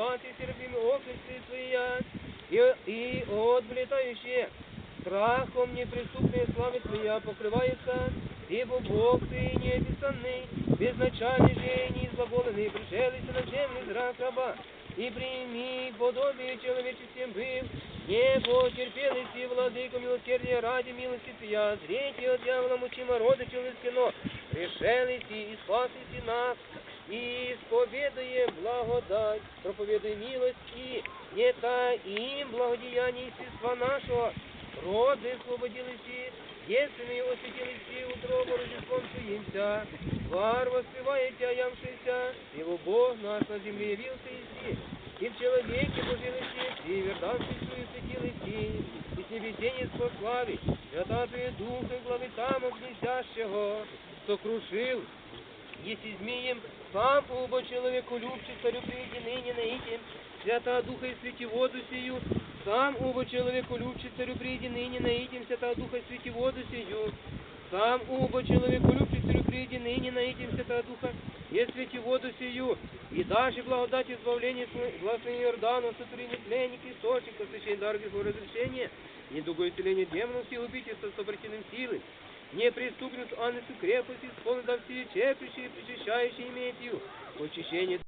палаты серпими окрести своя, и, и отблетающие страхом неприступные славы Твоя покрывается, ибо Бог Ты неописанный, безначальный же и неизглаголенный, пришелися на землю зрак раба, и прими подобие человеческим быв, не потерпелись владыку милосердия ради милости Твоя, зрите от дьявола мучима рода человеческого, решились и спасите нас, и исповедуем благодать, проповедуем милость и не таим благодеяний естества нашего, роды освободились и девственные осветились и утробу Рождеством Твоимся, твар воспеваете, а ямшися, его Бог наш на земле явился и и в человеке пожились и верданцы свою светились и с небесенец пославить, свята Твоя Духа главы там гнездящего, сокрушил, Если змеем сам убо человеку любче, царю приди ныне наитим, свята Духа и свети воду сию, сам убо человеку любче, царю приди ныне наитим, свята Духа и свети воду сию, сам убо человеку любче, царю приди ныне наитим, свята Духа, и свети воду сию, и даже благодать избавления гласный Иордану, сотворение пленник, источник, освящение дар греху разрешения, недугое исцеление демонов, сил убийства, сопротивным силы, не преступницу, а несу крепость, исполнит все чеплящие и причащающие имеет ее, очищение